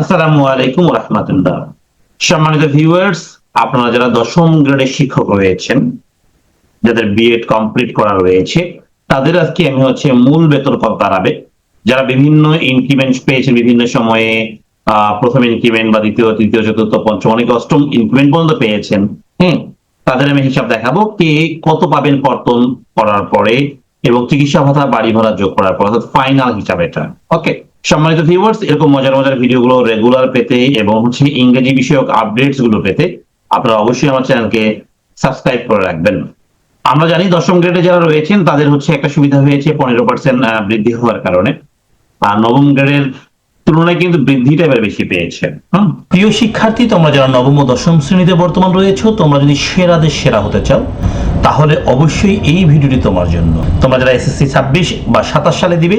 আসসালামু আলাইকুম রহমতুল্লাহ। সম্মানিত ভিউয়ার্স আপনারা যারা দশম গ্রেডের শিক্ষক রয়েছেন, যাদের বিএড কমপ্লিট করা রয়েছে, তাদের আজকে আমি হচ্ছে মূল বেতন কত দাঁড়াবে? যারা বিভিন্ন ইনক্রিমেন্ট পেয়েছেন বিভিন্ন সময়ে প্রথম ইনক্রিমেন্ট বা দ্বিতীয়, তৃতীয়, চতুর্থ, পঞ্চম, অনেক অষ্টম ইনক্রিমেন্ট পর্যন্ত পেয়েছেন হ্যাঁ তাদের আমি হিসাব দেখাবো কে কত পাবেন কর্তন করার পরে এবং চিকিৎসা ভাতা বাড়ি ভাড়া যোগ করার পর, অর্থাৎ ফাইনাল হিসাব এটা। ওকে সম্মানিত ভিউয়ার্স এরকম মজার মজার ভিডিওগুলো রেগুলার পেতে এবং হচ্ছে ইংরেজি বিষয়ক আপডেটসগুলো পেতে আপনারা অবশ্যই আমার চ্যানেলকে সাবস্ক্রাইব করে রাখবেন। আমরা জানি দশম গ্রেডে যারা রয়েছেন, তাদের হচ্ছে একটা সুবিধা হয়েছে, পনেরো পার্সেন্ট বৃদ্ধি হওয়ার কারণে। আর নবম গ্রেডের তুলনায় কিন্তু বৃদ্ধিটা এবার বেশি পেয়েছে। প্রিয় শিক্ষার্থী, তোমরা যারা নবম ও দশম শ্রেণীতে বর্তমান রয়েছো, তোমরা যদি সেরাদের সেরা হতে চাও, তাহলে অবশ্যই এই ভিডিওটি তোমার জন্য। তোমরা যারা এসএসসি ছাব্বিশ বা সাতাশ সালে দিবে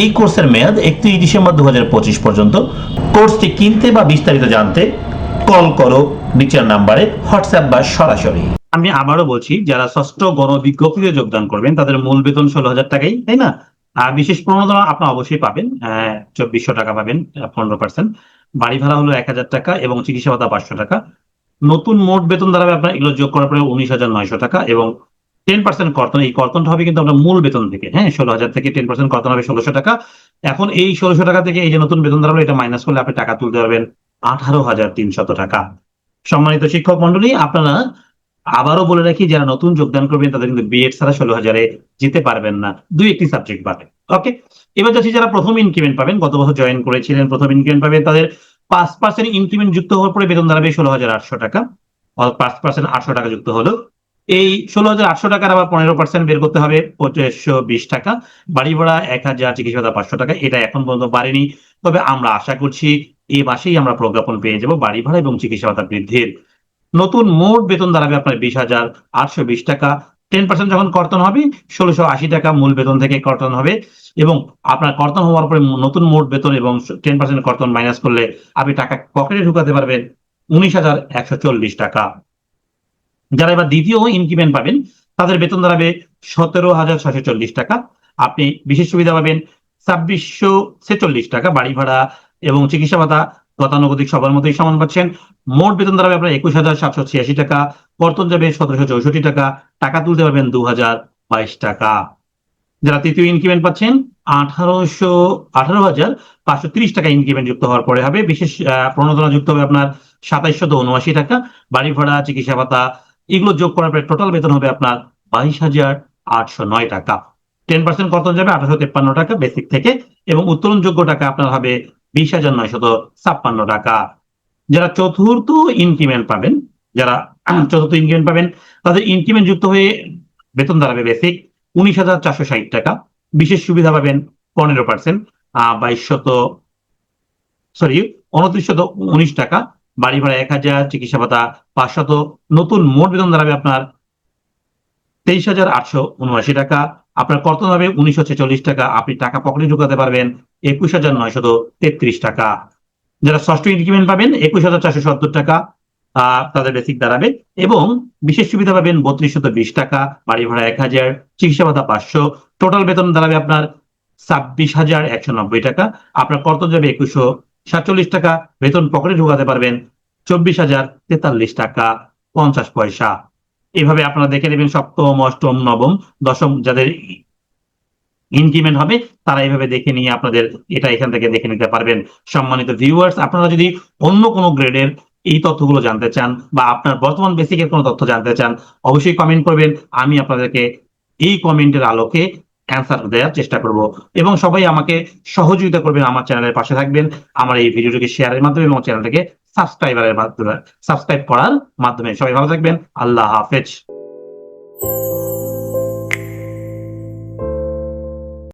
এই কোর্সের মেয়াদ একত্রিশ ডিসেম্বর দু পর্যন্ত। কোর্সটি কিনতে বা বিস্তারিত জানতে কল করো নিচের নাম্বারে, হোয়াটসঅ্যাপ বা সরাসরি। আমি আবারও বলছি, যারা ষষ্ঠ গণবিজ্ঞপ্তিতে যোগদান করবেন, তাদের মূল বেতন ষোলো হাজার টাকাই, তাই না? আর বিশেষ প্রণোদনা আপনারা অবশ্যই পাবেন চব্বিশশো টাকা পাবেন পনেরো পার্সেন্ট। বাড়ি ভাড়া হলো এক হাজার টাকা এবং চিকিৎসা ভাতা পাঁচশো টাকা। নতুন মোট বেতন দাঁড়াবে আপনার, এগুলো যোগ করার পরে উনিশ হাজার নয়শো টাকা এবং টেন পার্সেন্ট কর্তন, এই কর্তনটা হবে কিন্তু আমরা মূল বেতন থেকে হ্যাঁ ষোলো হাজার থেকে টেন পার্সেন্ট কর্তন হবে ষোলোশো টাকা। এখন এই ষোলোশো টাকা থেকে এই যে নতুন বেতন দাঁড়াবে এটা মাইনাস করলে আপনি টাকা তুলতে পারবেন আঠারো হাজার তিনশত টাকা। সম্মানিত শিক্ষক মন্ডলী আপনারা আবারও বলে রাখি, যারা নতুন যোগদান করবেন, তাদের কিন্তু বিএড ছাড়া ষোলো হাজারে যেতে পারবেন না। দুই একটি সাবজেক্ট পাবে ওকে এবার যাচ্ছি যারা প্রথম ইনক্রিমেন্ট পাবেন, গত বছর জয়েন করেছিলেন, প্রথম ইনক্রিমেন্ট পাবেন, তাদের পাঁচ পার্সেন্ট ইনক্রিমেন্ট যুক্ত হওয়ার পরে বেতন দাঁড়াবে ষোলো হাজার আটশো টাকা। পাঁচ পার্সেন্ট আটশো টাকা যুক্ত হলো। এই ষোলো হাজার আটশো টাকার আবার পনেরো পার্সেন্ট বের করতে হবে, পঁচিশশো বিশ টাকা। বাড়ি ভাড়া এক হাজার চিকিৎসা ভাতা পাঁচশো টাকা, এটা এখন পর্যন্ত বাড়েনি। তবে আমরা আশা করছি এ মাসেই আমরা প্রজ্ঞাপন পেয়ে যাব বাড়ি ভাড়া এবং চিকিৎসা ভাতা বৃদ্ধির। নতুন মোট বেতন দাঁড়াবে আপনার বিশ হাজার আটশো বিশ টাকা। টেন পার্সেন্ট যখন কর্তন হবে, ষোলোশো আশি টাকা মূল বেতন থেকে কর্তন হবে এবং আপনার কর্তন হওয়ার পরে নতুন মোট বেতন এবং টেন পার্সেন্ট কর্তন মাইনাস করলে আপনি টাকা পকেটে ঢুকাতে পারবেন উনিশ হাজার একশো চল্লিশ টাকা। যারা এবার দ্বিতীয় ইনক্রিমেন্ট পাবেন, তাদের বেতন দাঁড়াবে সতেরো হাজার ছশো চল্লিশ টাকা। আপনি বিশেষ সুবিধা পাবেন ছাব্বিশশো ছেচল্লিশ টাকা বাড়ি ভাড়া এবং চিকিৎসা ভাতা গতানুগতিক সবার মতোই সমান পাচ্ছেন। মোট বেতন দাঁড়াবে আপনার একুশ হাজার সাতশো ছিয়াশি টাকা। কর্তন যাবে সতেরোশো চৌষট্টি টাকা। টাকা তুলতে পারবেন দু হাজার বাইশ টাকা। যারা তৃতীয় ইনক্রিমেন্ট পাচ্ছেন, আঠারোশো আঠারো হাজার পাঁচশো তিরিশ টাকা ইনক্রিমেন্ট যুক্ত হওয়ার পরে হবে। বিশেষ প্রণোদনা যুক্ত হবে আপনার সাতাইশশো উনআশি টাকা। বাড়ি ভাড়া, চিকিৎসা ভাতা এগুলো যোগ করার পরে টোটাল বেতন হবে আপনার বাইশ হাজার আটশো নয় টাকা। টেন পার্সেন্ট কর্তন যাবে? আঠারোশো তেপ্পান্ন টাকা বেসিক থেকে এবং উত্তোলনযোগ্য টাকা আপনার হবে বিশ হাজার নয়শত ছাপ্পান্ন টাকা। যারা চতুর্থ ইনক্রিমেন্ট পাবেন যারা চতুর্থ ইনক্রিমেন্ট পাবেন তাদের ইনক্রিমেন্ট যুক্ত হয়ে বেতন দাঁড়াবে বেসিক উনিশ হাজার চারশো ষাট টাকা। বিশেষ সুবিধা পাবেন পনেরো পার্সেন্ট বাইশ শত সরি উনত্রিশ শত উনিশ টাকা। বাড়ি ভাড়া এক হাজার, চিকিৎসা ভাতা পাঁচশত নতুন মোট বেতন দাঁড়াবে আপনার তেইশ হাজার আটশো উনআশি টাকা। আপনার কর্তন হবে উনিশশো ছেচল্লিশ টাকা। আপনি টাকা পকেটে ঢুকাতে পারবেন একুশ হাজার নয়শত তেত্রিশ টাকা। যারা ষষ্ঠ ইনক্রিমেন্ট পাবেন একুশ হাজার চারশো সত্তর টাকা তাদের বেসিক দাঁড়াবে এবং বিশেষ সুবিধা পাবেন বত্রিশ শত বিশ টাকা, বাড়ি ভাড়া এক হাজার, চিকিৎসা ভাতা পাঁচশো টোটাল বেতন দাঁড়াবে আপনার ছাব্বিশ হাজার একশো নব্বই টাকা। আপনার কর্তন যাবে একুশশো সাতচল্লিশ টাকা বেতন পকেটে ঢুকাতে পারবেন। চব্বিশ হাজার তেতাল্লিশ টাকা পঞ্চাশ পয়সা। এভাবে আপনারা দেখে নেবেন সপ্তম, অষ্টম, নবম, দশম যাদের ইনক্রিমেন্ট হবে, তারা এইভাবে দেখে নিয়ে আপনাদের এটা এখান থেকে দেখে নিতে পারবেন। সম্মানিত ভিউয়ার্স আপনারা যদি অন্য কোনো গ্রেডের এই তথ্যগুলো জানতে চান বা আপনার বর্তমান বেসিকের কোনো তথ্য জানতে চান, অবশ্যই কমেন্ট করবেন। আমি আপনাদেরকে এই কমেন্টের আলোকে অ্যান্সার দেওয়ার চেষ্টা করব। এবং সবাই আমাকে সহযোগিতা করবেন আমার চ্যানেলের পাশে থাকবেন। আমার এই ভিডিওটিকে শেয়ারের মাধ্যমে এবং চ্যানেলটাকে সাবস্ক্রাইবারের মাধ্যমে সাবস্ক্রাইব করার মাধ্যমে। সবাই ভালো থাকবেন। আল্লাহ হাফেজ।